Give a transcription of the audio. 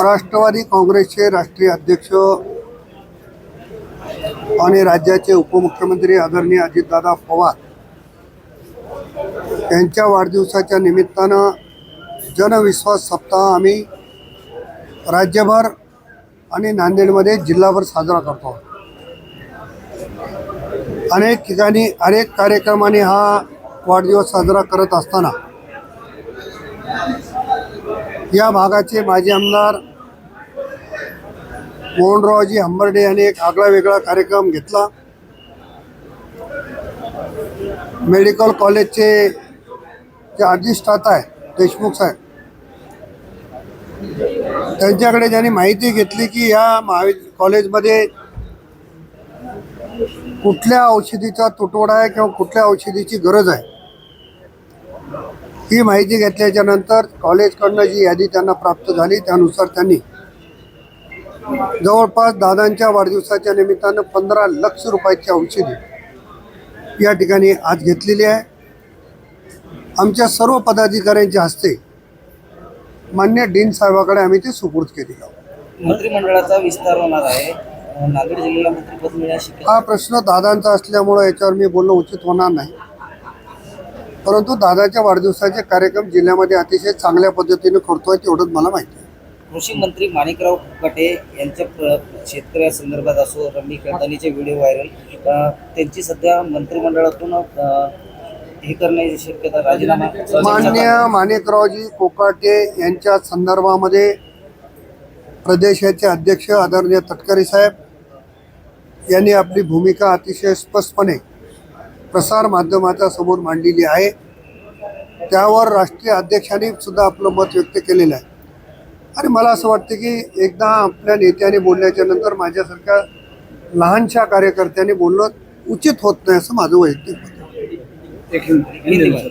राष्ट्रवादी काँग्रेसचे राष्ट्रीय अध्यक्ष आणि राज्याचे उपमुख्यमंत्री आदरणीय अजितदादा पवार यांच्या वाढदिवसाच्या निमित्तानं जनविश्वास सप्ताह आम्ही राज्यभर आणि नांदेडमध्ये जिल्हाभर साजरा करतो. अनेक ठिकाणी अनेक कार्यक्रमाने हा वाढदिवस साजरा करत असताना. या भागाचे माजी आमदार मोहनरावजी हंबर्डे यांनी एक आगळा वेगळा कार्यक्रम घेतला. मेडिकल कॉलेजचे जे अधिष्ठाता आहे देशमुख साहेब त्यांच्याकडे ज्यांनी माहिती घेतली की या महावि कॉलेजमध्ये कुठल्या औषधीचा तुटवडा आहे किंवा कुठल्या औषधीची गरज आहे. ही माहिती घेतल्याच्या नंतर कॉलेजकडनं जी यादी त्यांना प्राप्त झाली त्यानुसार त्यांनी जवळपास दादांच्या वाढदिवसाच्या निमित्तानं पंधरा लक्ष रुपयाची औषधी या ठिकाणी आज घेतलेली आहे. आमच्या सर्व पदाधिकाऱ्यांच्या हस्ते मान्य डीन साहेबाकडे आम्ही ते सुपूर्द केली आहोत मंत्रिमंडळाचा विस्तार होणार आहे. जिल्ह्याला मंत्रिपद मिळण्यास हा प्रश्न दादांचा असल्यामुळं याच्यावर मी बोलणं उचित होणार नाही. परंतु दादाच्या वाढदिवसाचे कार्यक्रम जिल्ह्यामध्ये अतिशय चांगल्या पद्धतीने करतोय तेवढंच मला माहिती आहे. कृषी मंत्री माणिकराव कुकाटे यांच्या प्र- शेतकऱ्यासंदर्भात असो रमी खळदानीचे व्हिडिओ व्हायरल. त्यांची सध्या मंत्रिमंडळातून अं, हे करण्याची शक्यता राजीनामा मान्य माणिकरावजी कोकाटे यांच्या संदर्भामध्ये प्रदेशाचे अध्यक्ष आदरणीय तटकरे साहेब यांनी आपली भूमिका अतिशय स्पष्टपणे प्रसारमाध्यमाच्या समोर मांडलेली आहे. त्यावर राष्ट्रीय अध्यक्षांनी सुद्धा आपलं मत व्यक्त केलेलं आहे. आणि मला असं वाटतं की एकदा आपल्या नेत्याने बोलल्याच्या नंतर माझ्यासारख्या लहानशा कार्यकर्त्यांनी बोलणं उचित होत नाही असं माझं वैयक्तिक मत